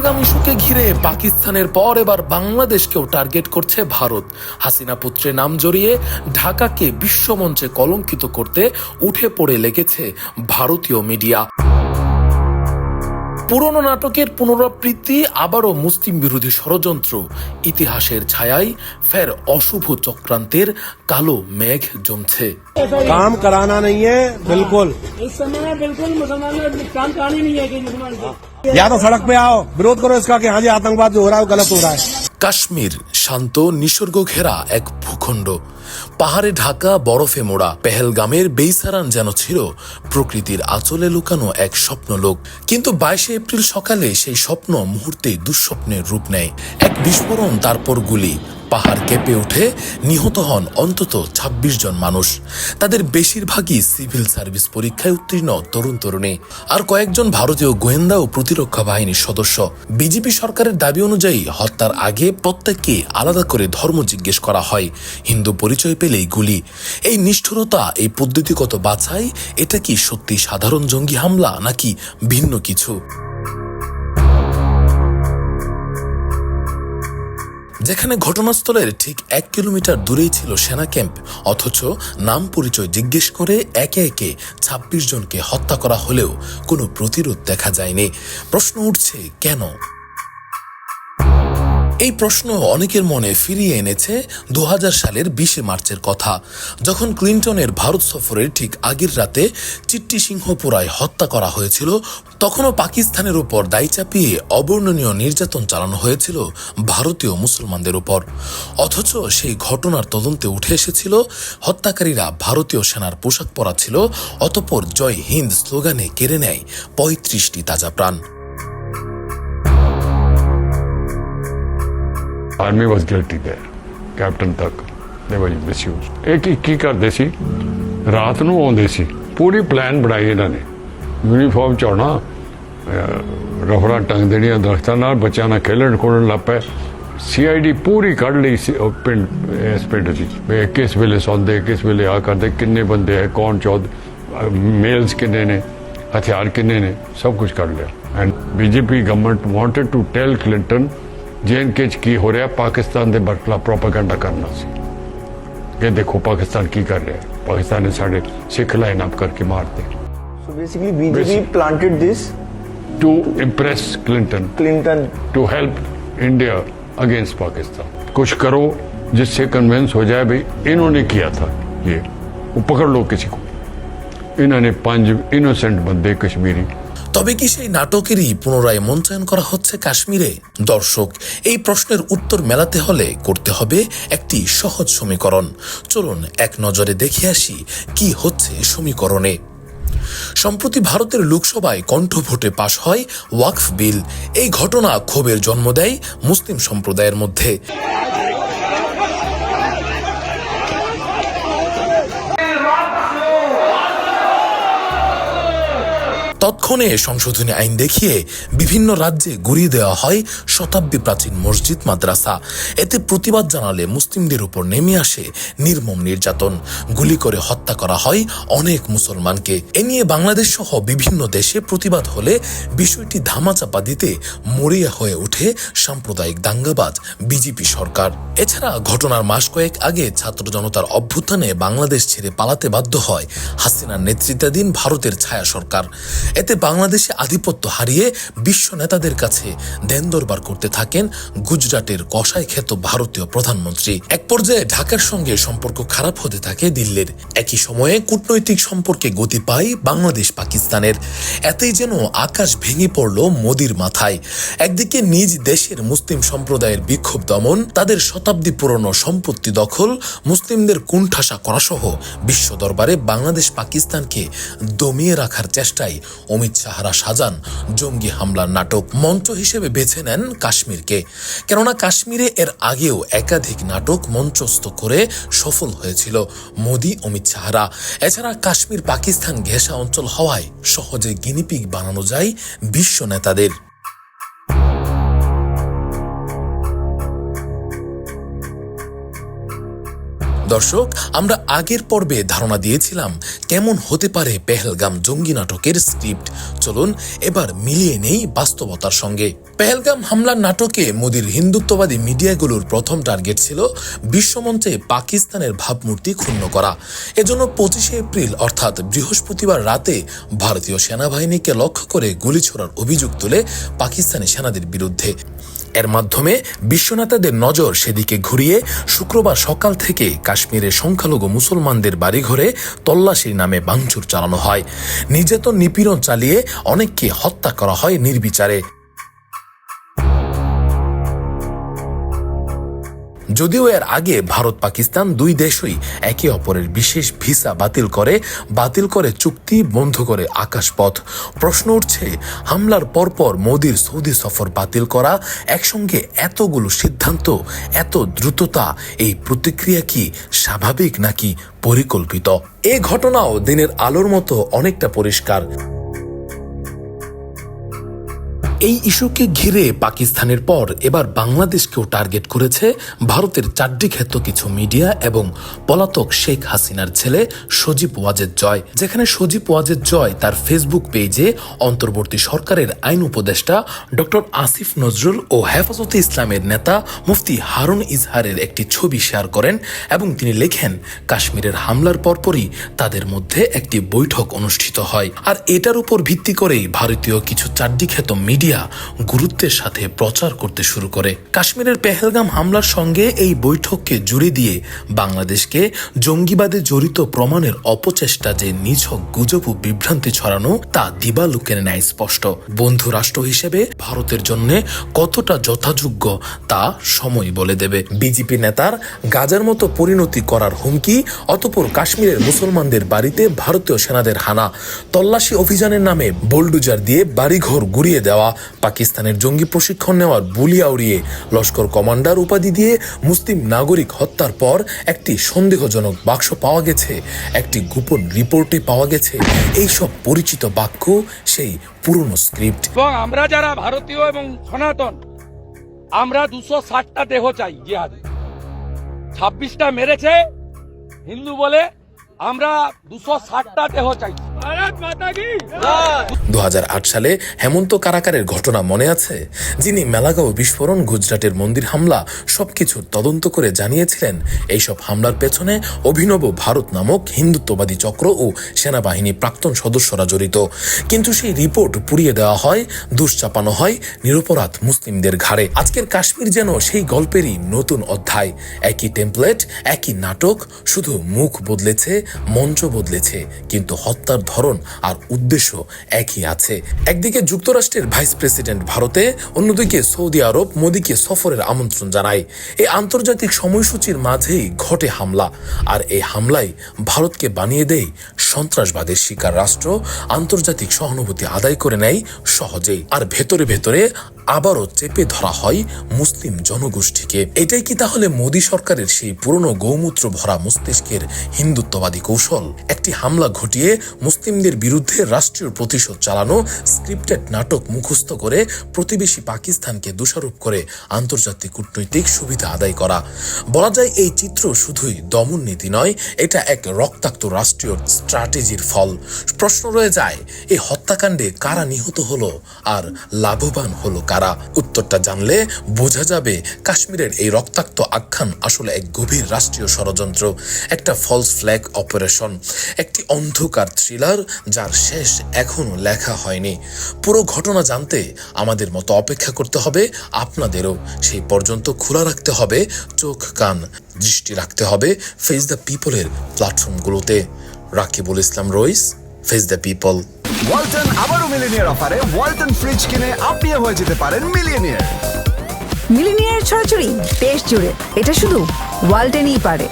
পহেলগাম ঘিরে পাকিস্তানের পর এবার বাংলাদেশকেও টার্গেট করছে ভারত। হাসিনা পুত্রে নাম জড়িয়ে ঢাকাকে বিশ্বমঞ্চে কলঙ্কিত করতে উঠে পড়ে লেগেছে ভারতীয় মিডিয়া। পুরনো নাটকের পুনরাবৃত্তি আবারও মুসলিম বিরোধী ষড়যন্ত্র। ইতিহাসের ছায়ায় ফের অশুভ চক্রান্তের কালো মেঘ জমছে। কাম করানা নেই বিলকুল। ইয়াদা সড়ক পে আও বিরোধ করো ইসকা কি হাজি আতঙ্কবাদ হো রা গলত হো রা কাশ্মীর শান্ত নিসর্গ ঘেরা এক ভূখণ্ড পাহাড়ে ঢাকা, বরফে মোড়া, পেহেলগামের বেইসারান যেন ছিল প্রকৃতির আচলে লুকানো এক স্বপ্নলোক। কিন্তু বাইশে এপ্রিল সকালে সেই স্বপ্ন মুহূর্তে দুঃস্বপ্নের রূপ নেয়। এক বিস্ফোরণ, তারপর গুলি। পাহাড় কেঁপে ওঠে, নিহত হন অন্তত ২৬ জন মানুষ। তাদের বেশিরভাগই সিভিল সার্ভিস পরীক্ষায় উত্তীর্ণ তরুণ তরুণী। আর কয়েকজন ভারতীয় গোয়েন্দা ও প্রতিরক্ষা বাহিনীর সদস্য। বিজেপি সরকারের দাবি অনুযায়ী হত্যার আগে প্রত্যেককে আলাদা করে ধর্ম জিজ্ঞেস করা হয়। হিন্দু পরিচয় পেলেই গুলি। এই নিষ্ঠুরতা, এই পদ্ধতিগত বাছাই, এটা কি সত্যি সাধারণ জঙ্গি হামলা নাকি ভিন্ন কিছু? যেখানে ঘটনাস্থলের ঠিক এক কিলোমিটার দূরেই ছিল সেনা ক্যাম্প, অথচ নাম পরিচয় জিজ্ঞেস করে একে একে ২৬ জনকে হত্যা করা হলেও কোনো প্রতিরোধ দেখা যায়নি। প্রশ্ন উঠছে, কেন? এই প্রশ্ন অনেকের মনে ফিরিয়ে এনেছে দু হাজার সালের বিশে মার্চের কথা। যখন ক্লিন্টনের ভারত সফরের ঠিক আগের রাতে চিট্টি সিংহপুরায় হত্যা করা হয়েছিল, তখনও পাকিস্তানের উপর দায়ী চাপিয়ে অবর্ণনীয় নির্যাতন চালানো হয়েছিল ভারতীয় মুসলমানদের উপর। অথচ সেই ঘটনার তদন্তে উঠে এসেছিল, হত্যাকারীরা ভারতীয় সেনার পোশাক পরা ছিল, অতপর জয় হিন্দ স্লোগানে কেড়ে নেয় পঁয়ত্রিশটি তাজা প্রাণ। army was guilty there captain ਤੱਕ ਦੇ ਵਾਜ ਮਿਸਯੂਜ਼ ਇਹ ਕੀ ਕੀ ਕਰਦੇ ਸੀ ਰਾਤ ਨੂੰ ਆਉਂਦੇ ਸੀ ਪੂਰੀ ਪਲਾਨ ਬਣਾਈ ਇਹਨਾਂ ਨੇ ਯੂਨੀਫਾਰਮ ਚਾਉਣਾ ਰਫੜਾ ਟੰਗ ਦੇਣੀਆਂ ਦਰਖਤਾਂ ਨਾਲ ਬੱਚਿਆਂ ਨਾਲ ਖੇਲਣ ਖੋਲਣ ਲੱਗ ਪਏ ਸੀਆਈਡੀ ਪੂਰੀ ਕੱਢ ਲਈ ਸੀ ਉਹ ਪਿੰਡ ਇਸ ਪਿੰਡ ਦੀ ਵੀ ਕਿਸ ਵੇਲੇ ਸੌਂਦੇ ਕਿਸ ਵੇਲੇ ਆ ਕਰਦੇ ਕਿੰਨੇ ਬੰਦੇ ਹੈ ਕੌਣ ਚੌਧ ਮੇਲਸ ਕਿੰਨੇ ਨੇ ਹਥਿਆਰ ਕਿੰਨੇ ਨੇ ਸਭ ਕੁਝ ਕੱਢ ਲਿਆ and BJP government wanted to tell Clinton J and K ਚ ਕੀ ਹੋ ਰਿਹਾ ਪਾਕਿਸਤਾਨ ਦੇ ਬਰਖਲਾ ਪ੍ਰੋਪਾਗੈਂਡਾ ਕਰਨਾ ਸੀ ਕਿ ਦੇਖੋ ਪਾਕਿਸਤਾਨ ਕੀ ਕਰ ਰਿਹਾ ਹੈ ਪਾਕਿਸਤਾਨ ਨੇ ਸਾਡੇ ਸਿੱਖ ਲਾਈਨ ਅਪ ਕਰਕੇ ਮਾਰਤੇ So basically, BJP Basic- planted this. To impress Clinton Clinton to help India against Pakistan कुछ करो जिससे कन्विंस हो जाए भाई इन्होंने किया था ये वो पकड़ लो किसी को इन्होंने पांच इनोसेंट बंदे कश्मीरी তবে কি সেই নাটকেরই পুনরায় মঞ্চায়ন করা হচ্ছে কাশ্মীরে? দর্শক, এই প্রশ্নের উত্তর মেলাতে হলে করতে হবে একটি সহজ সমীকরণ। চলুন এক নজরে দেখে আসি কি হচ্ছে সমীকরণে। সম্প্রতি ভারতের লোকসভায় কণ্ঠভোটে পাশ হয় ওয়াকফ বিল। এই ঘটনা ক্ষোভের জন্ম দেয় মুসলিম সম্প্রদায়ের মধ্যে। তৎক্ষণে সংশোধনী আইন দেখিয়ে বিভিন্ন রাজ্যে গুড়িয়ে দেওয়া হয় শতাব্দী প্রাচীন মসজিদ, মাদ্রাসা। এতে প্রতিবাদ জানালে মুসলিমদের উপর নেমে আসে নির্মম নির্যাতন। গুলি করে হত্যা করা হয় অনেক মুসলমানকে। এ নিয়ে বাংলাদেশ সহ বিভিন্ন দেশে প্রতিবাদ হলে বিষয়টি ধামাচাপা দিতে মরিয়া হয়ে ওঠে সাম্প্রদায়িক দাঙ্গাবাজ বিজেপি সরকার। এছাড়া ঘটনার মাস কয়েক আগে ছাত্র জনতার অভ্যুত্থানে বাংলাদেশ ছেড়ে পালাতে বাধ্য হয় হাসিনার নেতৃত্বাধীন ভারতের ছায়া সরকার। এতে বাংলাদেশে আধিপত্য হারিয়ে বিশ্ব নেতাদের কাছে দেন দরবার করতে থাকেন গুজরাটের কষাই খ্যাত ভারতীয় প্রধানমন্ত্রী। এক পর্যায়ে ঢাকার সঙ্গে সম্পর্ক খারাপ হতে থাকে দিল্লির। একই সময়ে কূটনৈতিক সম্পর্কে গতি পায় বাংলাদেশ পাকিস্তানের। এতেই যেন আকাশ ভেঙে পড়ল মোদির মাথায়। একদিকে নিজ দেশের মুসলিম সম্প্রদায়ের বিক্ষোভ দমন, তাদের শতাব্দী পুরনো সম্পত্তি দখল, মুসলিমদের কুণ্ঠাসা করা সহ বিশ্ব দরবারে বাংলাদেশ পাকিস্তানকে দমিয়ে রাখার চেষ্টায় অমিত সাহারা সাজান জঙ্গি হামলার নাটক মঞ্চ হিসেবে বেছে নেন কাশ্মীরকে। কেননা কাশ্মীরে এর আগেও একাধিক নাটক মঞ্চস্থ করে সফল হয়েছিল মোদী, অমিত সাহারা। এছাড়া কাশ্মীর পাকিস্তান ঘেঁষা অঞ্চল হওয়ায় সহজে গিনিপিগ বানানো যায় বিশ্ব নেতাদের। দর্শক, আমরা আগের পর্বে ধারণা দিয়েছিলাম কেমন হতে পারে পেহেলগাম জঙ্গি নাটকের স্ক্রিপ্ট। চলুন এবার মিলিয়ে নেই বাস্তবতার সঙ্গে। পেহেলগাম হামলার নাটকে মোদির হিন্দুত্ববাদী মিডিয়াগুলোর প্রথম টার্গেট ছিল বিশ্বমঞ্চে পাকিস্তানের ভাবমূর্তি ক্ষুণ্ণ করা। এজন্য পঁচিশে এপ্রিল, অর্থাৎ বৃহস্পতিবার রাতে ভারতীয় সেনাবাহিনীকে লক্ষ্য করে গুলি ছোড়ার অভিযোগ তুলে পাকিস্তানি সেনাদের বিরুদ্ধে। এর মাধ্যমে বিশ্বনেতাদের নজর সেদিকে ঘুরিয়ে শুক্রবার সকাল থেকে কাশ্মীরের সংখ্যালঘু মুসলমানদের বাড়িঘরে তল্লাশির নামে ভাঙচুর চালানো হয়। নির্যাতন নিপীড়ন চালিয়ে অনেককে হত্যা করা হয় নির্বিচারে। যদিও এর আগে ভারত পাকিস্তান দুই দেশই একে অপরের বিশেষ ভিসা বাতিল করে বাতিল করে চুক্তি বন্ধ করে আকাশপথ। প্রশ্ন উঠছে, হামলার পরপর মোদির সৌদি সফর বাতিল করা একসঙ্গে এতগুলো সিদ্ধান্ত, এত দ্রুততা, এই প্রতিক্রিয়া কি স্বাভাবিক নাকি পরিকল্পিত? এ ঘটনাও দিনের আলোর মতো অনেকটা পরিষ্কার। এই ইস্যুকে ঘিরে পাকিস্তানের পর এবার বাংলাদেশকেও টার্গেট করেছে ভারতের চারটি ক্ষেত্র কিছু মিডিয়া এবং পলাতক শেখ হাসিনার ছেলে সজীব ওয়াজেদ জয়। যেখানে সজীব ওয়াজেদ জয় তার ফেসবুক পেজে অন্তর্বর্তী সরকারের আইন উপদেষ্টা ডক্টর আসিফ নজরুল ও হেফাজতে ইসলামের নেতা মুফতি হারুন ইজহারের একটি ছবি শেয়ার করেন এবং তিনি লেখেন, কাশ্মীরের হামলার পরপরই তাদের মধ্যে একটি বৈঠক অনুষ্ঠিত হয়। আর এটার উপর ভিত্তি করেই ভারতীয় কিছু চারটি খ্যাত মিডিয়া গুরুত্বের সাথে প্রচার করতে শুরু করে। কাশ্মীরের পেহেলগাম হামলার সঙ্গে এই বৈঠককে জুড়ে দিয়ে বাংলাদেশকে জঙ্গিবাদে জড়িত প্রমাণের অপচেষ্টা যে নিছক গুজব ও বিভ্রান্তি ছড়ানো, তা দিবালুকের ন্যায় স্পষ্ট। বন্ধু রাষ্ট্র হিসেবে ভারতের জন্য কতটা যথাযোগ্য, তা সময় বলে দেবে। বিজেপি নেতার গাজার মতো পরিণতি করার হুমকি, অতপর কাশ্মীরের মুসলমানদের বাড়িতে ভারতীয় সেনাদের হানা, তল্লাশি অভিযানের নামে বোলডুজার দিয়ে বাড়িঘর গুড়িয়ে দেওয়া পাকিস্তানের জঙ্গি প্রশিক্ষণ নেওয়ার বুলিয়া উড়িয়ে লস্কর কমান্ডার উপাধি দিয়ে মুসলিম নাগরিক হত্যার পর একটি সন্দেহজনক বাক্স পাওয়া গেছে, একটি গোপন রিপোর্টে পাওয়া গেছে। এইসব পরিচিত বাক্য সেই পুরনো স্ক্রিপ্ট। এবং আমরা যারা ভারতীয় এবং সনাতন, আমরা দুশো ষাটটা দেহ চাই জিহাদে। ছাব্বিশটা মেরেছে, হিন্দু বলে আমরা দুশো ষাটটা দেহ চাই দু হাজার আট সালে হেমন্ত কারাকারের ঘটনা মনে আছে? যিনি মেলাগাঁও বিস্ফোরণ, গুজরাটের মন্দির হামলা সবকিছু তদন্ত করে জানিয়েছিলেন, এইসব হামলার পেছনে অভিনব ভারত নামক হিন্দুত্ববাদী চক্র ও সেনাবাহিনী প্রাক্তন সদস্যরা জড়িত। কিন্তু সেই রিপোর্ট পুড়িয়ে দেওয়া হয় দুশ্চাপানো হয় নিরপরাধ মুসলিমদের ঘাড়ে। আজকের কাশ্মীর যেন সেই গল্পেরই নতুন অধ্যায়। একই টেমপ্লেট একই নাটক, শুধু মুখ বদলেছে, মঞ্চ বদলেছে, কিন্তু হত্যার ধরন আর উদ্দেশ্য একই আছে। একদিকে যুক্তরাষ্ট্রের ভাইস প্রেসিডেন্ট ভারতে, অন্যদিকে সৌদি আরব মোদীকে সফরের আমন্ত্রণ জানায়। এই আন্তর্জাতিক সময়সূচির মাঝেই ঘটে হামলা। আর এই হামলায় ভারতকে বানিয়ে দেয় সন্ত্রাসবাদের শিকার রাষ্ট্র, আন্তর্জাতিক সহানুভূতি আদায় করে নেয় সহজেই। আর ভেতরে ভেতরে আবারও চেপে ধরা হয় মুসলিম জনগোষ্ঠীকে। এটাই কি তাহলে মোদী সরকারের সেই পুরনো গৌমূত্র ভরা মস্তিষ্কের হিন্দুত্ববাদী কৌশল? একটি হামলা ঘটিয়ে মুসলিমদের বিরুদ্ধে রাষ্ট্রীয় প্রতিশোধ চালানো, স্ক্রিপ্টেড নাটক মুখস্থ করে প্রতিবেশী পাকিস্তানকে দোষারোপ করে আন্তর্জাতিক কূটনৈতিক সুবিধা আদায় করা। বলা যায়, এই চিত্র শুধুই দমন নীতি নয়, এটা এক রক্তাক্ত রাষ্ট্রীয় স্ট্র্যাটেজির ফল। প্রশ্ন রয়ে যায় এই হত্যাকাণ্ডে কারা নিহত হলো আর লাভবান হলো কারা? উত্তরটা জানলে বোঝা যাবে, কাশ্মীরের এই রক্তাক্ত আখ্যান আসলে এক গভীর রাষ্ট্রীয় ষড়যন্ত্র, একটা ফলস ফ্ল্যাগ অপারেশন একটি অন্ধকার থ্রিলার যার শেষ এখনও লেখা হয়নি। পুরো ঘটনা জানতে আমাদের মতো অপেক্ষা করতে হবে আপনাদেরও সেই পর্যন্ত খোলা রাখতে হবে চোখ কান দৃষ্টি রাখতে হবে ফেস দ্য পিপলের প্ল্যাটফর্মগুলোতে Rakibul Islam Rais face the people Walton আবারও মিলিনিয়ার অফারে ওয়ালটন ফ্রিজ কিনে আপনিও হয়ে যেতে পারেন মিলিয়নিয়ার মিলিনিয়ার ছড়াছড়ি দেশ জুড়ে এটা শুধু ওয়ালটেনই পারে।